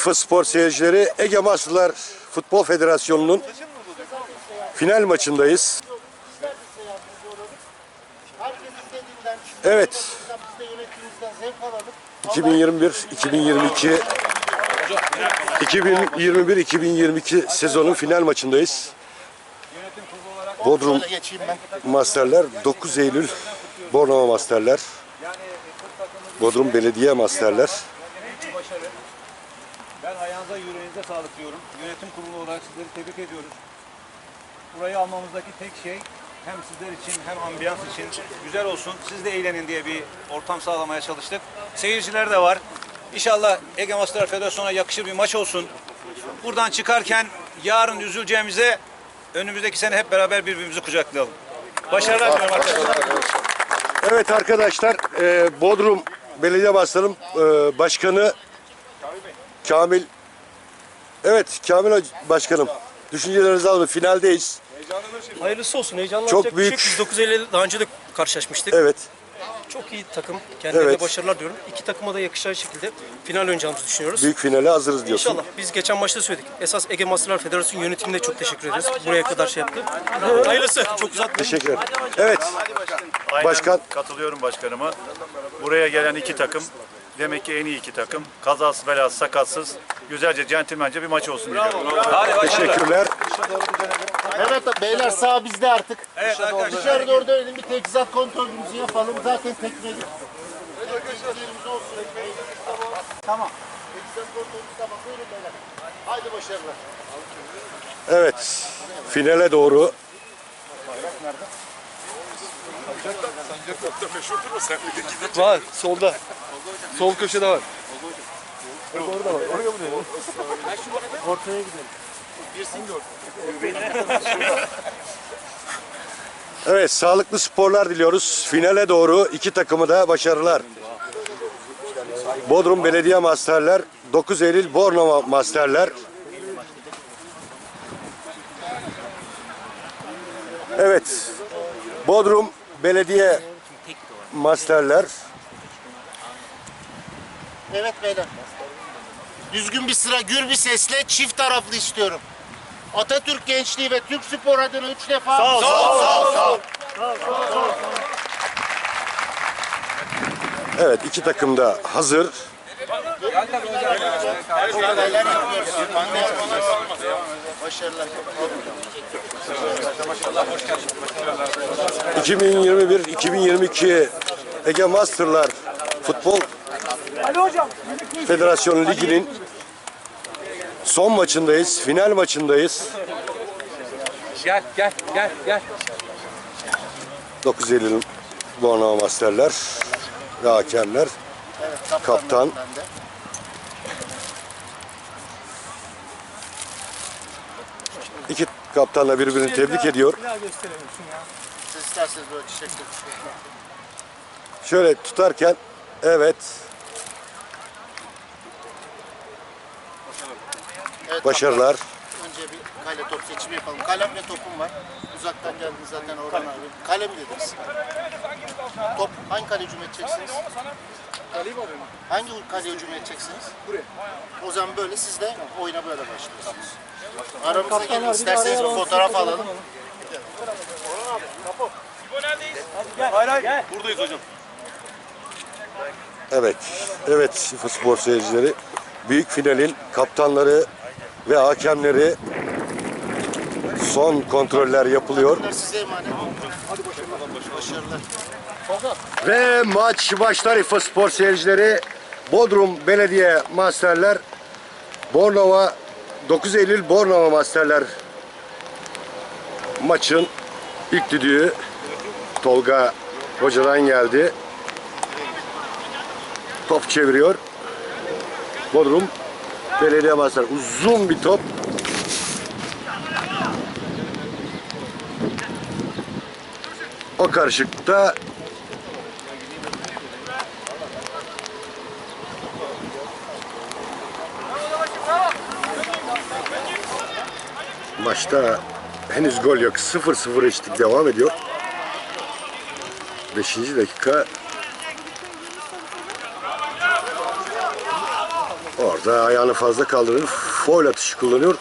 İFA Spor seyircileri Ege Marslılar Futbol Federasyonu'nun final maçındayız. Evet, biz de yönetimimizden zevk alalım. 2021 2022 2021-2022 sezonun final maçındayız. Bodrum. Masterler 9 Eylül Bornova Masterler. Bodrum Belediye Masterler. Ayağınıza yüreğinize sağlık diyorum. Yönetim kurulu olarak sizleri tebrik ediyoruz. Burayı almamızdaki tek şey hem sizler için hem ambiyans için güzel olsun. Siz de eğlenin diye bir ortam sağlamaya çalıştık. Seyirciler de var. İnşallah Ege Master Federasyonu'na yakışır bir maç olsun. Buradan çıkarken yarın üzüleceğimize önümüzdeki sene hep beraber birbirimizi kucaklayalım. Başarılar diliyorum arkadaşlar. Evet arkadaşlar, e, Bodrum Belediye Başkanım e, Başkanı Kamil. Evet Kamil Başkanım. Düşüncelerinizi alalım. Finaldeyiz. Hayırlısı olsun. Heyecanlı Çok olacak bir büyük- şey yok. Biz 9 Eylül'de daha önce de karşılaşmıştık. Evet. Çok iyi takım. Kendilerine Evet. başarılar diyorum. İki takıma da yakışan şekilde final oynayacağımızı düşünüyoruz. Büyük finale hazırız diyorsun. İnşallah. Biz geçen maçta söyledik. Esas Ege Masterlar Federasyonu yönetimine çok teşekkür ederiz. Buraya kadar şey yaptı. Hayırlısı. Çok uzatmayın. Teşekkür ederim. Evet. Aynen Başkan. katılıyorum başkanıma. Buraya gelen iki takım demek ki en iyi iki takım. Kazasız belasız sakatsız güzelce centilmence bir maç olsun diliyorum. Hadi. Teşekkürler. Evet beyler sağ bizde artık. Evet arkadaşlar. Dışarı doğru dönelim bir teçhizat kontrolümüzü yapalım. Zaten tekmedik. Teçhizatlarımız olsun. Tamam. Teçhizat kontrolümüz tamam. Buyurun beyler. Haydi başarılar. Evet. Finale doğru. Var. Solda. Sol köşede var. Evet, sağlıklı sporlar diliyoruz. Finale doğru iki takımı da başarılar. Bodrum Belediye Masterler, 9 Eylül Bornova Masterler. Evet, Bodrum Belediye Masterler. Evet beyler. Düzgün bir sıra, gür bir sesle çift taraflı istiyorum. Atatürk Gençliği ve Türk Spor adına üç defa. Sağ ol, sağ ol, sağ ol. Evet, iki takım da hazır. Neler yapıyoruz? Başarılar. 2021-2022 Ege Masterlar Futbol Federasyonu Ligi'nin son maçındayız, final maçındayız. Gel gel gel gel. 9 Eylül Bornova Masterler ve hakemler. Kaptan. İki kaptanla birbirini tebrik ediyor. Siz isterseniz böyle çiçekle Şöyle tutarken evet Evet, başarılar. Önce bir kale top seçimi yapalım. Kalem ve topum var. Uzaktan geldiniz zaten Orhan abi. Kale mi dediniz? Top hangi kale hücum edeceksiniz? Hangi kale hücum edeceksiniz? Buraya. O zaman böyle siz de oyuna böyle başlıyorsunuz. Aramıza gelin isterseniz bir fotoğraf alalım. Evet, evet spor seyircileri. Büyük finalin kaptanları ve hakemleri son kontroller yapılıyor. Bunlar size emanet. Hadi başarılar. Başarılar. Ve maç başlar İFA Spor seyircileri. Bodrum Belediye Masterler Bornova 9 Eylül Bornova Masterler maçın ilk düdüğü Tolga Hoca'dan geldi. Top çeviriyor. Bodrum Belediye Master uzun bir top. O karışıkta Maçta henüz gol yok. 0-0 eşitlik devam ediyor. 5. dakika. Orada ayağını fazla kaldırır. Foul atışı kullanıyor.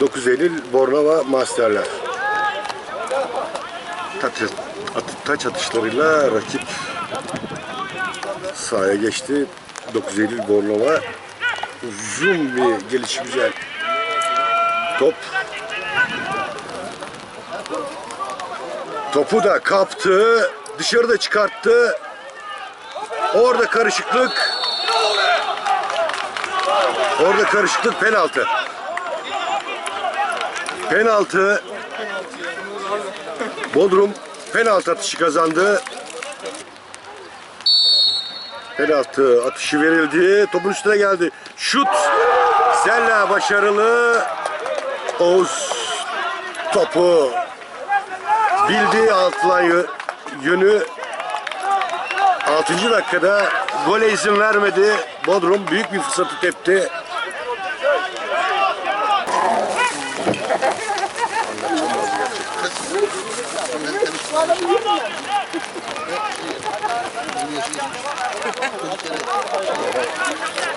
9 Eylül Bornova Masterler. Taç atışlarıyla rakip sahaya geçti. 9 Eylül Bornova uzun bir gelişi güzel top. Topu da kaptı. Dışarıda çıkarttı. Orada karışıklık. Orada karışıklık penaltı. Penaltı. Bodrum penaltı atışı kazandı. Penaltı atışı verildi. Topun üstüne geldi. Şut. Zella başarılı. Oğuz topu bildiği altılan yö- yönü 6. dakikada gole izin vermedi. Bodrum büyük bir fırsatı tepti.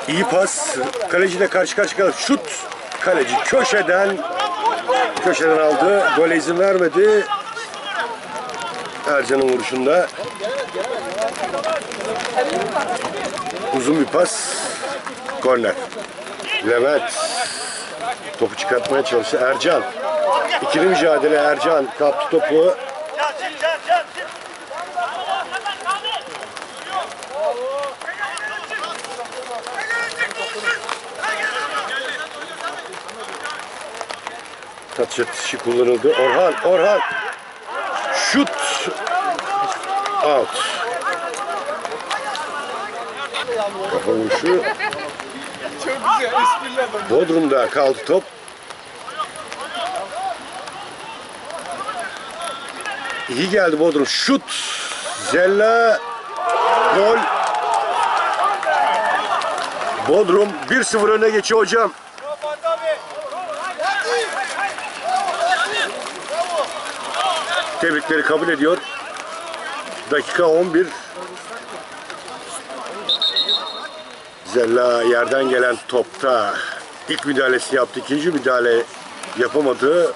İyi pas. Kaleciyle karşı karşıya. Şut. Kaleci köşeden köşeden aldı. Gole izin vermedi. Ercan'ın vuruşunda. Uzun bir pas. Korner. Levent. Topu çıkartmaya çalıştı. Ercan. İkili mücadele Ercan kaptı topu. Taç atışı kullanıldı. Orhan, Orhan. Şut. Out. Kafa vuruşu. Bodrum'da kaldı top. İyi geldi Bodrum. Şut. Zella. Gol. Bodrum 1-0 öne geçiyor hocam. Tebrikleri kabul ediyor. Dakika 11. Zella yerden gelen topta ilk müdahalesi yaptı. ikinci müdahale yapamadı.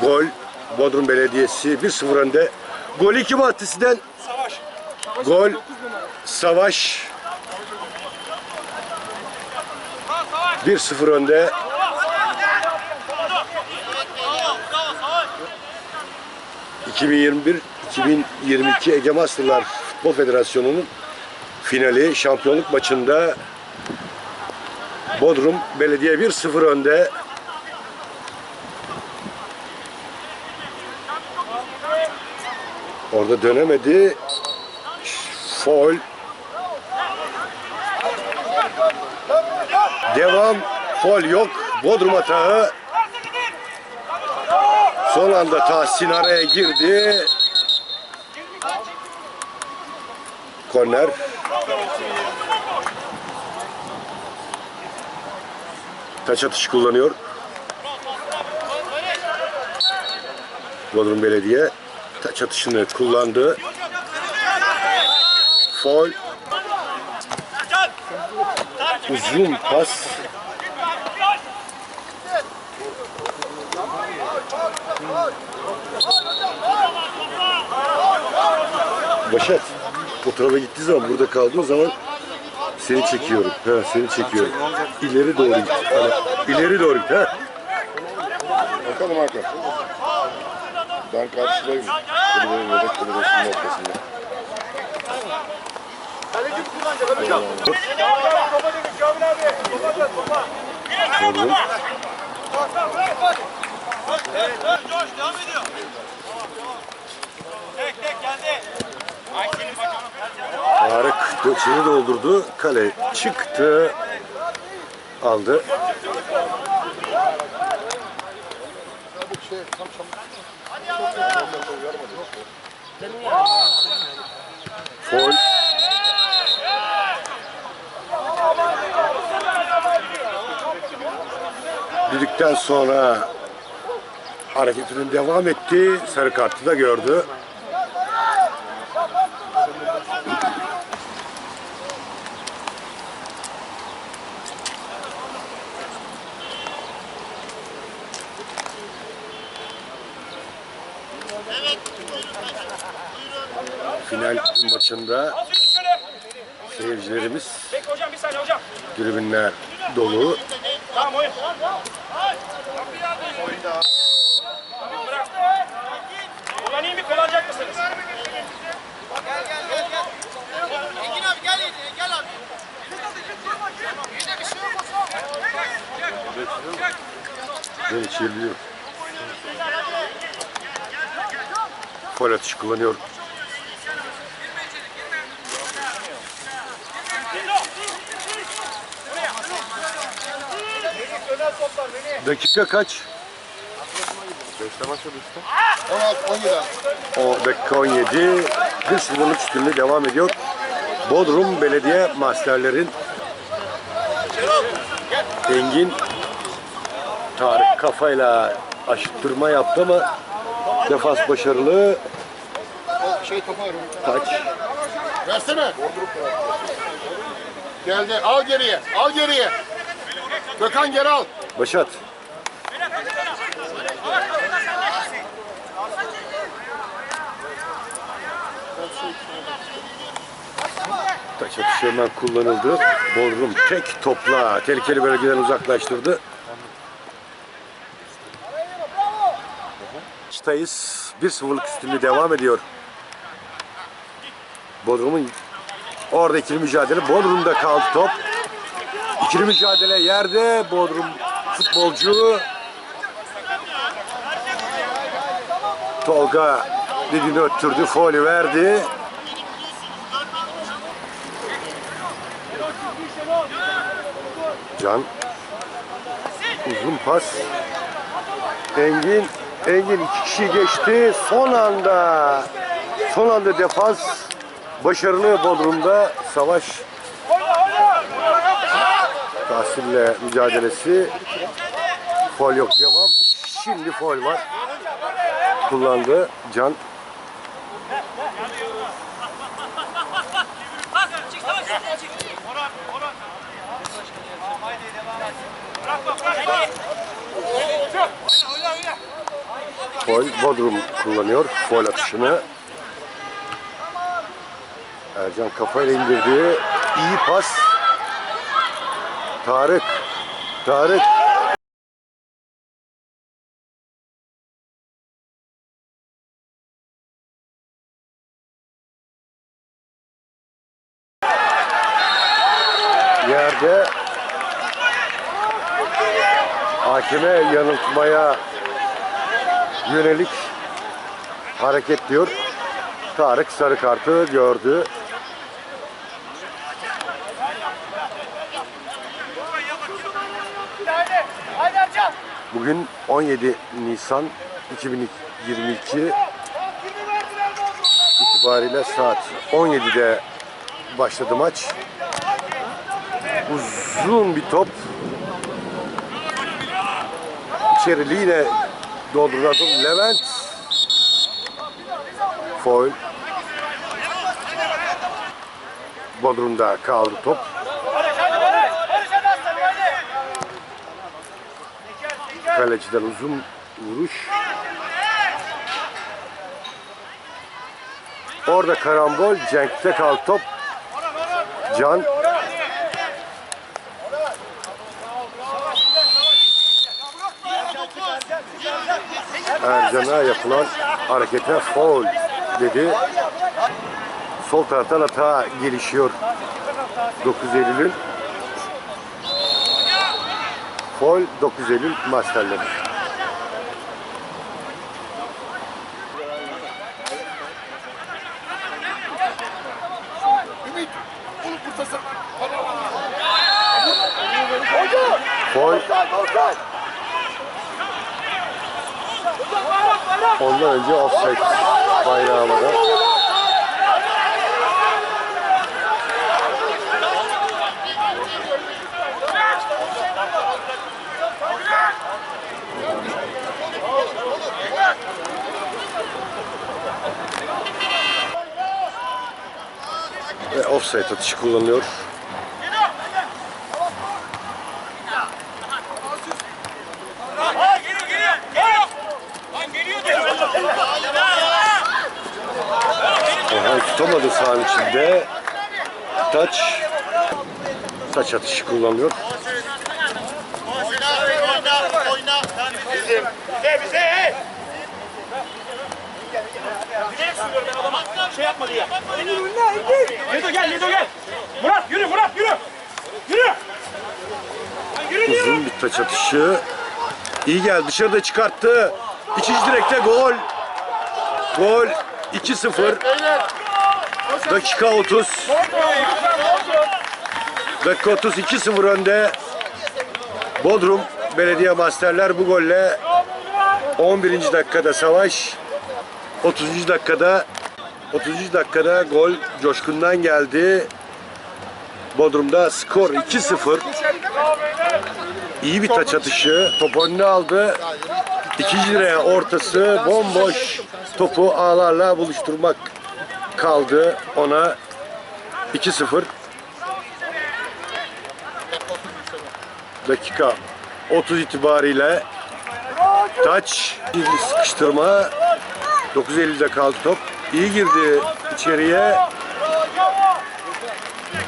Gol Bodrum Belediyesi 1-0 önde. Golü kim attı sizden? Savaş. Gol Savaş. 1-0 önde. ...2021-2022 Ege Masterlar Futbol Federasyonu'nun finali şampiyonluk maçında Bodrum Belediye 1-0 önde. Orada dönemedi. Foul. Devam. Foul yok. Bodrum atağı. Son anda Tahsin araya girdi. Korner. Taç atışı kullanıyor. Bodrum Belediye taç atışını kullandı. Foul. Uzun pas. Başat, fotoğrafa gittiği zaman burada kaldığı zaman seni çekiyorum. Ha, seni çekiyorum. İleri doğru git. Hani, ileri doğru git. Ha. Bakalım Hakan. Ben karşıdayım. Kulübenin yedek kulübesinin ortasında. Bodrum. Tarık Gökçen'i doldurdu. Kale çıktı. Aldı. Foul. Düdükten sonra hareketinin devam etti. Sarı kartı da gördü. Final maçında seyircilerimiz tribünler dolu. Tamam oyun. Kullanayım mı kullanacak mısınız? Engin abi gel gel abi. Yine bir şey yok Ben içebiliyor. Fol atışı kullanıyor. Dakika kaç? 16, 17 abi. O dakika 17. 1-0'lık üstünlüğü devam ediyor. Bodrum Belediye Masterlerin Engin Tarık kafayla aşıttırma yaptı ama defans başarılı. Şey. Taç. Versene. Geldi. Al geriye. Al geriye. Gökhan geri al. Başat. Taç atışı hemen kullanıldı. Bodrum tek topla tehlikeli bölgeden uzaklaştırdı. Maçtayız. 1-0'lık üstünlüğü devam ediyor. Bodrum'un orada ikili mücadele. Bodrum'da kaldı top. İkili mücadele yerde. Bodrum futbolcu Tolga dediğini öttürdü. Faulü verdi. Can uzun pas. Engin Engin iki kişi geçti. Son anda son anda defans başarılı Bodrum'da savaş Tahsil'le mücadelesi. Fol yok devam. Şimdi fol var. Kullandı Can. Fol Bodrum kullanıyor fol atışını. Ercan kafayla indirdi. İyi pas. Tarık. Tarık. Yerde hakime yanıltmaya yönelik hareket diyor. Tarık sarı kartı gördü. Bugün 17 Nisan 2022 itibariyle saat 17'de başladı maç. Uzun bir top. İçeriliğine dolduran top. Levent. Foul. Bodrum'da kaldı top. Kaleciden uzun vuruş. Orada karambol. Cenk'te kaldı top. Can. Ercan'a yapılan harekete foul dedi. Sol taraftan hata gelişiyor. 9 Eylül'ün. Foul 9 Eylül masterleri. ve offside atışı kullanıyor. Tutamadı sahanın içinde. Taç. Taç atışı kullanıyor. Yapma diye. Ledo gel Ledo gel. Murat yürü Murat yürü. Yürü. Yürü diyorum. Uzun bir taç atışı. İyi geldi. Dışarıda çıkarttı. İkinci direkte gol. Gol 2-0. Dakika 30. Dakika 30 2-0 önde. Bodrum Belediye Masterler bu golle 11. dakikada savaş. 30. dakikada 30. dakikada gol Coşkun'dan geldi. Bodrum'da skor 2-0. İyi bir taç atışı. Top önüne aldı. İkinci direğe ortası bomboş. Topu ağlarla buluşturmak kaldı ona. 2-0. Dakika 30 itibariyle taç sıkıştırma 9.50'de kaldı top. İyi girdi içeriye.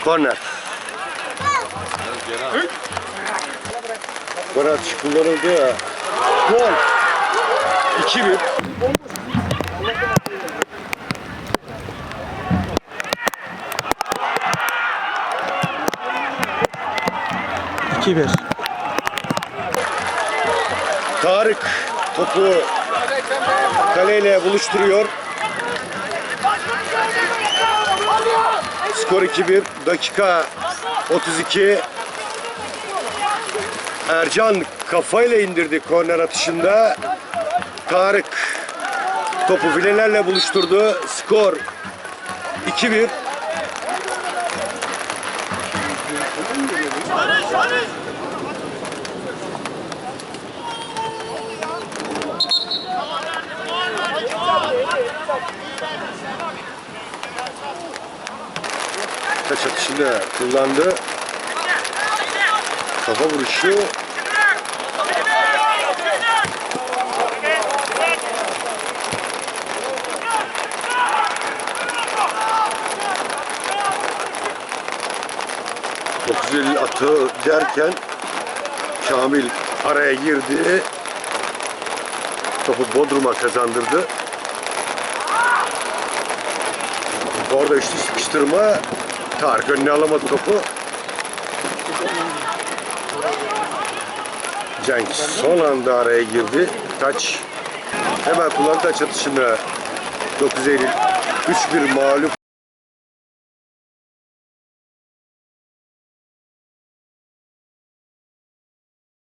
Korner. Atışı kullanıldı. Gol. 2-1. Tarık topu kaleyle buluşturuyor. Skor 2-1. Dakika 32. Ercan kafayla indirdi korner atışında. Tarık topu filelerle buluşturdu. Skor 2-1. Taç atışını kullandı. Kafa vuruşu ...950 atı derken... ...Kamil araya girdi. Topu Bodrum'a kazandırdı. Orada üçlü sıkıştırma... ...Tarık önüne alamadı topu. Cenk son anda araya girdi. Taç hemen kullandı taç atışını 9 Eylül 3-1 mağlup